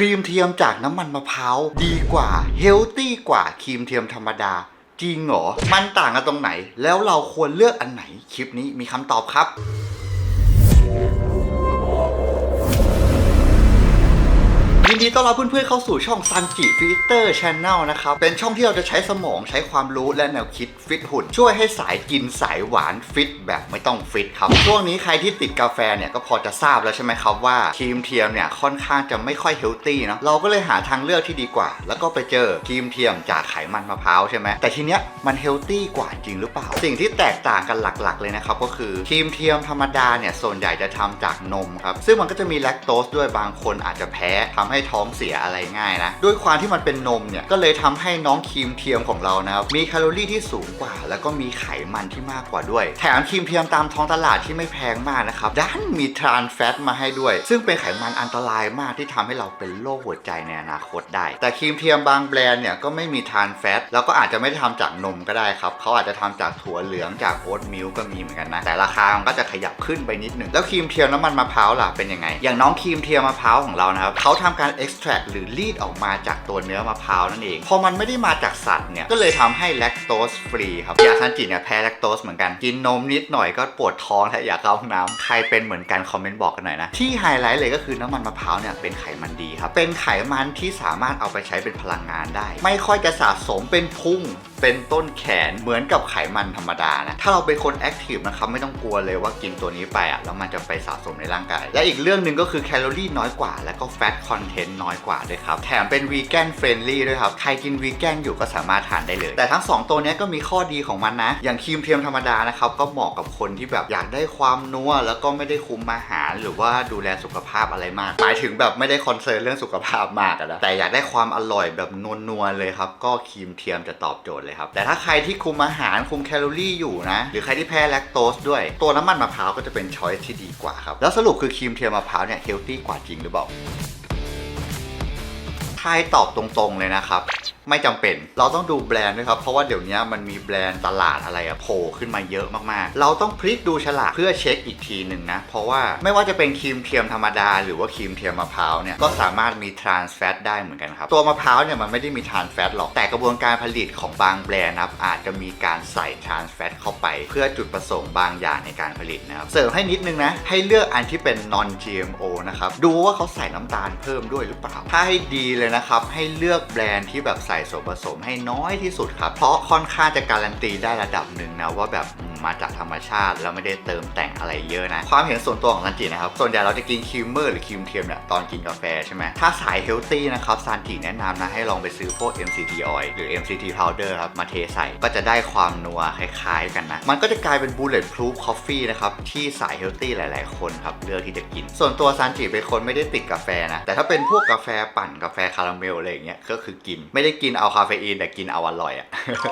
ครีมเทียมจากน้ำมันมะพร้าวดีกว่าเฮลตี้กว่าครีมเทียมธรรมดา จริงเหรอ มันต่างกันตรงไหน แล้วเราควรเลือกอันไหนคลิปนี้มีคำตอบครับ ยินดีต้อนรับเพื่อนๆเข้าสู่ช่องซันจิฟิตเตอร์ช n แนลนะครับ เป็นช่องที่เราจะใช้สมองใช้ความรู้และแนวคิดฟิตหุ่น ช่วยให้สายกินสายหวานฟิตแบบไม่ต้องฟิตครับ ช่วงนี้ใครที่ติดกาแฟเนี่ยก็พอจะทราบแล้วใช่ไหมครับว่าครีมเทียมเนี่ยค่อนข้างจะไม่ค่อยเฮลตี้เนอะเราก็เลยหาทางเลือกที่ดีกว่า แล้วก็ไปเจอครีมเทียมจากไขมันมะพร้าวใช่ไหมแต่ทีเนี้ยมันเฮลตี้กว่าจริงหรือเปล่า สิ่งที่แตกต่างกันหลักๆ เลยนะครับก็คือครีมเทียมธรรมดาเนี่ยส่วนใหญ่จะทำจากนมครับซึ่งมันก็จะมีแลคโตสด้วยบางคนอาจจะแพ้ทำให้ท้องเสียอะไรง่ายนะ ด้วยความที่มันเป็นนมเนี่ย ก็เลยทำให้น้องครีมเทียมของเรานะครับ มีแคลอรี่ที่สูงกว่า แล้วก็มีไขมันที่มากกว่าด้วย แถมครีมเทียมตามท้องตลาดที่ไม่แพงมากนะครับด้านมีทรานแฟตมาให้ด้วย ซึ่งเป็นไขมันอันตรายมากที่ทำให้เราเป็นโรคหัวใจในอนาคตได้ แต่ครีมเทียมบางแบรนด์เนี่ยก็ไม่มีทรานแฟต แล้วก็อาจจะไม่ได้ทำจากนมก็ได้ครับเขาอาจจะทำจากถั่วเหลืองจากโอ๊ตมิลก็มีเหมือนกันนะ แต่ราคามันก็จะขยับขึ้นไปนิดนึงแล้วครีมเทียมน้ำมันมะพร้าวล่ะเป็นยังไง อย่างน้องครีมเทียมมะพร้าวของเรานะครับเขาทำการ extract หรือรีดออกมาจากตัวเนื้อมะพร้าวนั่นเอง พอมันไม่ได้มาจากสัตว์เนี่ย ก็เลยทำให้แลคโตสฟรีครับ ยาทันจิเนี่ยแพ้แลคโตสเหมือนกัน กินนมนิดหน่อยก็ปวดท้องและอยากเข้าห้องน้ำใครเป็นเหมือนกันคอมเมนต์บอกกันหน่อยนะ ที่ไฮไลท์เลยก็คือน้ำมันมะพร้าวเนี่ยเป็นไขมันดีครับ เป็นไขมันที่สามารถเอาไปใช้เป็นพลังงานได้ ไม่ค่อยจะสะสมเป็นพุงเป็นต้นแขนเหมือนกับไขมันธรรมดานะ ถ้าเราเป็นคนแอคทีฟนะครับไม่ต้องกลัวเลยว่ากินตัวนี้ไปอะแล้วมันจะไปสะสมในร่างกาย และอีกเรื่องหนึ่งก็คือแคลอรี่น้อยกว่า แล้วก็แฟตคอนเทนต์น้อยกว่าด้วยครับ แถมเป็นวีแกนเฟรนลี่ด้วยครับ ใครกินวีแกนอยู่ก็สามารถทานได้เลย แต่ทั้ง 2 ตัวนี้ก็มีข้อดีของมันนะ อย่างครีมเทียมธรรมดานะครับก็เหมาะกับคนที่แบบอยากได้ความนัวแล้วก็ไม่ได้คุมอาหาร หรือว่าดูแลสุขภาพอะไรมาก หมายถึงแบบไม่ได้คอนเซิร์นเรื่องสุขภาพมากนะแต่อยากได้ความอร่อยแบบนัวๆเลยครับก็ครีมเทียมจะตอบโจทย์เลยครับ แต่ถ้าใครที่คุมอาหารคุมแคลอรี่อยู่นะ หรือใครที่แพ้แลคโตสด้วย ตัวน้ำมันมะพร้าวก็จะเป็นช้อยที่ดีกว่าครับ แล้วสรุปคือครีมเทียมมะพร้าวเนี่ยเฮลตี้กว่าจริงหรือเปล่าทายตอบตรงๆเลยนะครับ ไม่จำเป็น เราต้องดูแบรนด์ด้วยครับ เพราะว่าเดี๋ยวนี้มันมีแบรนด์ตลาดอะไรอะโผล่ขึ้นมาเยอะมากๆ เราต้องพลิกดูฉลากเพื่อเช็คอีกทีหนึ่งนะ เพราะว่าไม่ว่าจะเป็นครีมเทียมธรรมดา หรือว่าครีมเทียมมะพร้าวเนี่ยก็สามารถมีทรานส์แฟตได้เหมือนกันครับ ตัวมะพร้าวเนี่ยมันไม่ได้มีทรานส์แฟตหรอก แต่กระบวนการผลิตของบางแบรนด์นะครับอาจจะมีการใส่ทรานส์แฟตเข้าไป เพื่อจุดประสงค์บางอย่างในการผลิตนะครับ เสริมให้นิดนึงนะ ให้เลือกอันที่เป็น non GMO นะครับ ดูว่าเขาใส่น้ำตาลเพิ่มด้วยหรือเปล่า ถ้าให้ดีเลยนะครับ ให้เลือกแบรนด์ที่แบบใส่ส่วนผสมให้น้อยที่สุดครับ เพราะค่อนข้างจะการันตีได้ระดับหนึ่งนะว่าแบบ มาจากธรรมชาติ แล้วไม่ได้เติมแต่งอะไรเยอะนะ ความเห็นส่วนตัวของซันจินะครับ ส่วนใหญ่เราจะกินครีมเมอร์หรือครีมเทียมเนี่ยตอนกินกาแฟใช่ไหมถ้าสายเฮลตี้นะครับซันจิแนะนำนะให้ลองไปซื้อพวก MCT oil หรือ MCT powder ครับมาเทใส่ก็จะได้ความนัวคล้ายๆกันนะ มันก็จะกลายเป็น bullet proof coffee นะครับที่สายเฮลตี้หลาย ๆ คนครับเลือกที่จะกิน ส่วนตัวซันจิเป็นคนไม่ได้ติดกาแฟนะแต่ถ้าเป็นพวกกาแฟปั่นกาแฟคาราเมลอะไรอย่างเงี้ยก็คือกินไม่ได้กินเอาคาเฟอีนแต่กินเอาอร่อยอะ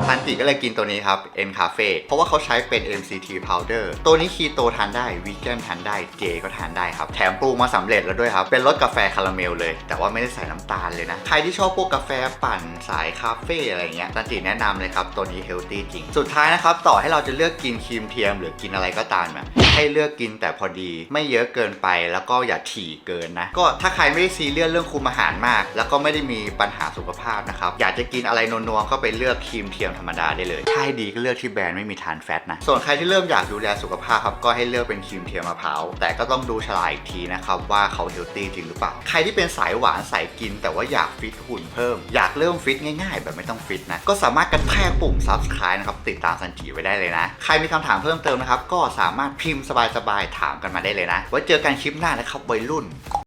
ซันจิก็เลยกินตัวนี้ครับ N Cafe เพราะว่าเขาใช้เป็น็น MCT powder ตัวนี้คีโตทานได้วีแกนทานได้เจก็ทานได้ครับ แถมปรุงมาสำเร็จแล้วด้วยครับ เป็นรสกาแฟคาราเมลเลย แต่ว่าไม่ได้ใส่น้ำตาลเลยนะ ใครที่ชอบพวกกาแฟปั่นสายคาเฟ่อะไรเงี้ยตันจิแนะนำเลยครับ ตัวนี้เฮลตี้จริง สุดท้ายนะครับ ต่อให้เราจะเลือกกินครีมเทียม หรือกินอะไรก็ตามเนี่ย ให้เลือกกินแต่พอดี ไม่เยอะเกินไปแล้วก็อย่าถี่เกินนะ ก็ถ้าใครไม่ได้ซีเรียสเรื่องคุมอาหารมาก แล้วก็ไม่ได้มีปัญหาสุขภาพนะครับ อยากจะกินอะไรนัวๆก็ไปเลือกครีมเทียมธรรมดาได้เลย ถ้าให้ดีก็เลือกที่แบรนด์ไม่มีทานแฟตนะ ส่วนใครที่เริ่มอยากดูแลสุขภาพครับก็ให้เลือกเป็นครีมเทียมมะพร้าว แต่ก็ต้องดูฉลากอีกทีนะครับว่าเขาเฮลตี้จริงหรือเปล่า ใครที่เป็นสายหวานสายกิน แต่ว่าอยากฟิตหุ่นเพิ่ม อยากเริ่มฟิตง่ายๆ แบบไม่ต้องฟิตนะ ก็สามารถกระแทกปุ่ม subscribe นะครับติดตามซันจิไว้ได้เลยนะ ใครมีคำถามเพิ่มเติมนะครับก็สามารถพิมพ์สบายๆถามกันมาได้เลยนะไว้เจอกันคลิปหน้านะครับวัยรุ่น